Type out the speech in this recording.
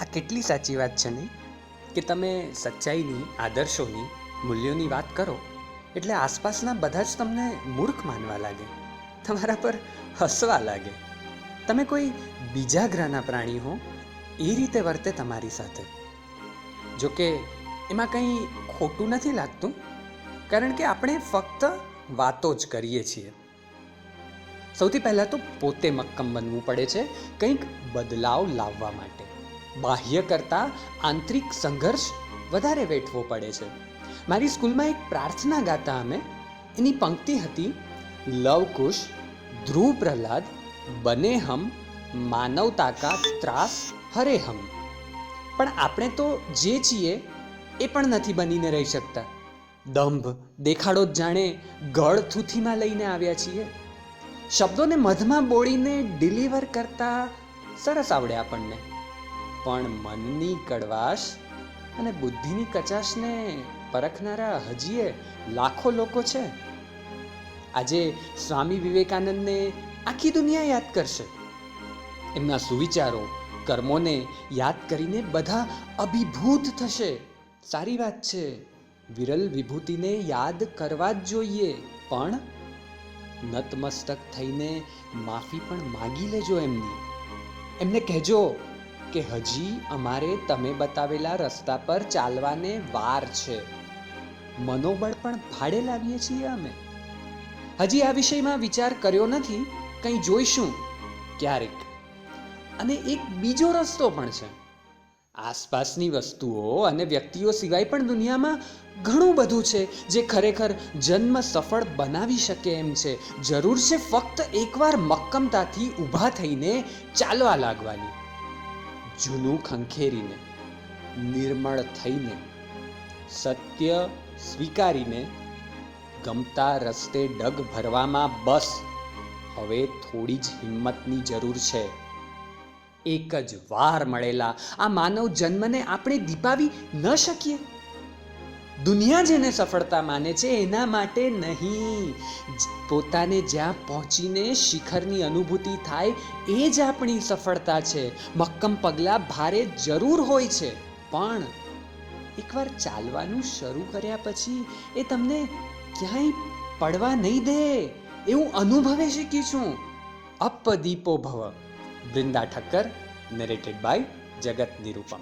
આ કેટલી સાચી વાત છે નહીં કે તમે સચ્ચાઈની, આદર્શોની, મૂલ્યોની વાત કરો, એટલે આસપાસના બધા જ તમને મૂર્ખ માનવા લાગે, તમારા પર હસવા લાગે. તમે કોઈ બીજા ગ્રહના પ્રાણી હો, એ રીતે વર્તે તમારી સાથે. જોકે, એમાં કંઈ ખોટું નથી લાગતું, કારણ કે આપણે ફક્ત વાતો જ કરીએ છીએ. સૌથી પહેલાં તો પોતે મક્કમ બનવું પડે છે, કંઈક બદલાવ લાવવા માટે. બાહ્ય કરતાં આંતરિક સંઘર્ષ વધારે વેઠવો પડે છે. મારી સ્કૂલમાં એક પ્રાર્થના ગાતા અમે. એની પંક્તિ હતી લવ કુશ ધ્રુવ પ્રહલાદ બને હમ માનવતા કા ત્રાસ, હરે હમ. પણ આપણે તો જે છીએ એ પણ નથી બનીને રહી શકતા. દંભ, દેખાડો જ જાણે ગળ થૂથીમાં લઈને આવ્યા છીએ. શબ્દોને મધમાં બોળીને ડિલિવર કરતા સરસ આવડે આપણને. પણ મનની કડવાશ અને બુદ્ધિની કચાશને પરખનારા હજીએ લાખો લોકો છે. આજે સ્વામી વિવેકાનંદને આખી દુનિયા યાદ કરશે. એમના સુવિચારો, કર્મોને યાદ કરીને બધા અભિભૂત થશે. સારી વાત છે, વિરલ વિભૂતિને યાદ કરવા જ જોઈએ, પણ નતમસ્તક થઈને માફી પણ માગી લેજો એમની. એમને કહેજો કે હજી અમારે તમે બતાવેલા રસ્તા પર ચાલવાને વાર છે. મનોબળ પણ ભાડે લાવીએ છીએ અમે. હજી આ વિષયમાં વિચાર કર્યો નથી, કંઈ જોઈશું. ક્યારેક. અને એક બીજો રસ્તો પણ છે. આસપાસની વસ્તુઓ અને વ્યક્તિઓ સિવાય પણ દુનિયામાં ઘણું બધું છે, જે ખરેખર જન્મ સફળ બનાવી શકે એમ છે. જરૂર છે ફક્ત એકવાર મક્કમતાથી ઊભા થઈને ચાલવા લાગવાની. જૂનું ખંખેરીને, નિર્મળ થઈને, સત્ય સ્વીકારીને ગમતા રસ્તે ડગ ભરવામાં બસ. હવે થોડી જ હિંમતની જરૂર છે. એક જ વાર મળેલા આ માનવ જન્મને આપણે દીપાવી ન શકીએ. દુનિયા જેને સફળતા માને છે, એના માટે નહીં. પોતાને જ્યાં પહોંચીને શિખરની અનુભૂતિ થાય, એ જ આપણી સફળતા છે. મક્કમ પગલાં ભારે જરૂર હોય છે. પણ એકવાર ચાલવાનું શરૂ કર્યા પછી એ તમને ક્યાંય પડવા નહીં દે. એવું અનુભવે શીખી છું અપદીપો ભવ વૃંદા ઠક્કર નરેટેડ બાય જગત નિરૂપમ.